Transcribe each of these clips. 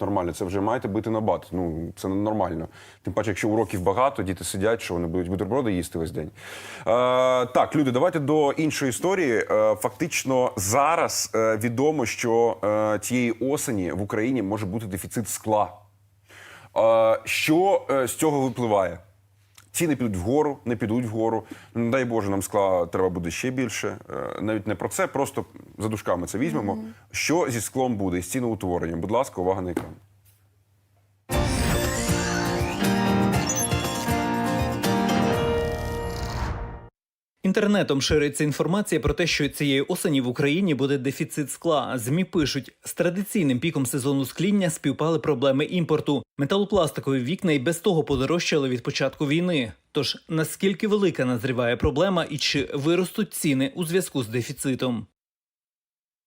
Нормально, це вже маєте бити на бат. Ну це нормально. Тим паче, якщо уроків багато, діти сидять, що вони будуть бутерброди їсти весь день. Е, так, люди, давайте до іншої історії. Е, фактично зараз е, відомо, що е, тієї осені в Україні може бути дефіцит скла. Е, що е, з цього випливає? Ціни підуть вгору, не підуть вгору. Ну, Не дай Боже, нам скла треба буде ще більше. Е, Навіть не про це, просто за дужками це візьмемо. Що зі склом буде з ціноутворенням? Будь ласка, увага на екран. Інтернетом шириться інформація про те, що цієї осені в Україні буде дефіцит скла. Змі пишуть, з традиційним піком сезону скління співпали проблеми імпорту. Металопластикові вікна і без того подорожчали від початку війни. Тож наскільки велика назріває проблема і чи виростуть ціни у зв'язку з дефіцитом?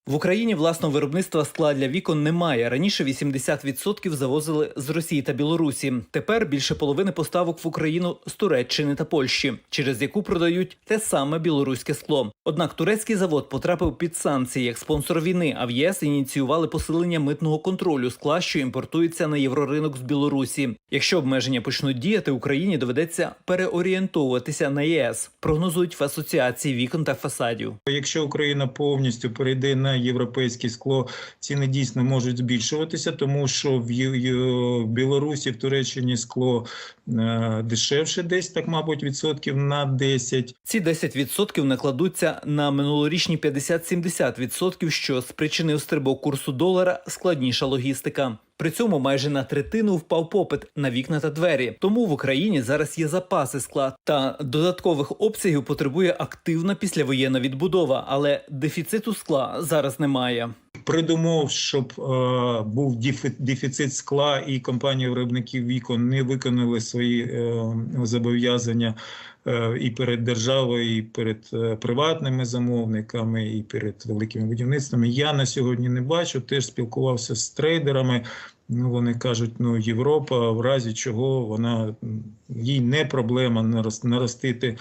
В Україні власного виробництва скла для вікон немає. Раніше 80% завозили з Росії та Білорусі. Тепер більше половини поставок в Україну з Туреччини та Польщі, через яку продають те саме білоруське скло. Однак турецький завод потрапив під санкції як спонсор війни. А в ЄС ініціювали посилення митного контролю скла, що імпортується на євроринок з Білорусі. Якщо обмеження почнуть діяти, Україні доведеться переорієнтовуватися на єС. Прогнозують в асоціації вікон та фасадів. Якщо Україна повністю перейде на європейське скло, ціни дійсно можуть збільшуватися, тому що в Білорусі, в Туреччині скло е, дешевше, десь так, мабуть, відсотків на 10. Ці 10% накладуться на минулорічні 50-70%, що спричинив стрибок курсу долара, складніша логістика. При цьому майже на третину впав попит на вікна та двері. Тому в Україні зараз є запаси скла та додаткових обсягів потребує активна післявоєнна відбудова, але дефіциту скла зараз немає. Придумов, щоб е, був дефіцит скла, і компанії виробників вікон не виконали свої е, зобов'язання е, і перед державою, і перед е, приватними замовниками, і перед великими будівництвами. Я на сьогодні не бачу. Теж спілкувався з трейдерами. Ну, вони кажуть, ну Європа, в разі чого вона їй не проблема нарос- наростити,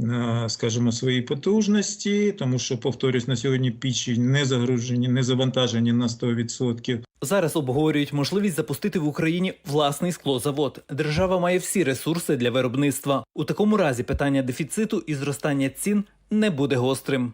е, скажімо, свої потужності, тому що, повторюсь, на сьогодні пічі не загружені, не завантажені на 100%. Зараз обговорюють можливість запустити в Україні власний склозавод. Держава має всі ресурси для виробництва. У такому разі питання дефіциту і зростання цін не буде гострим.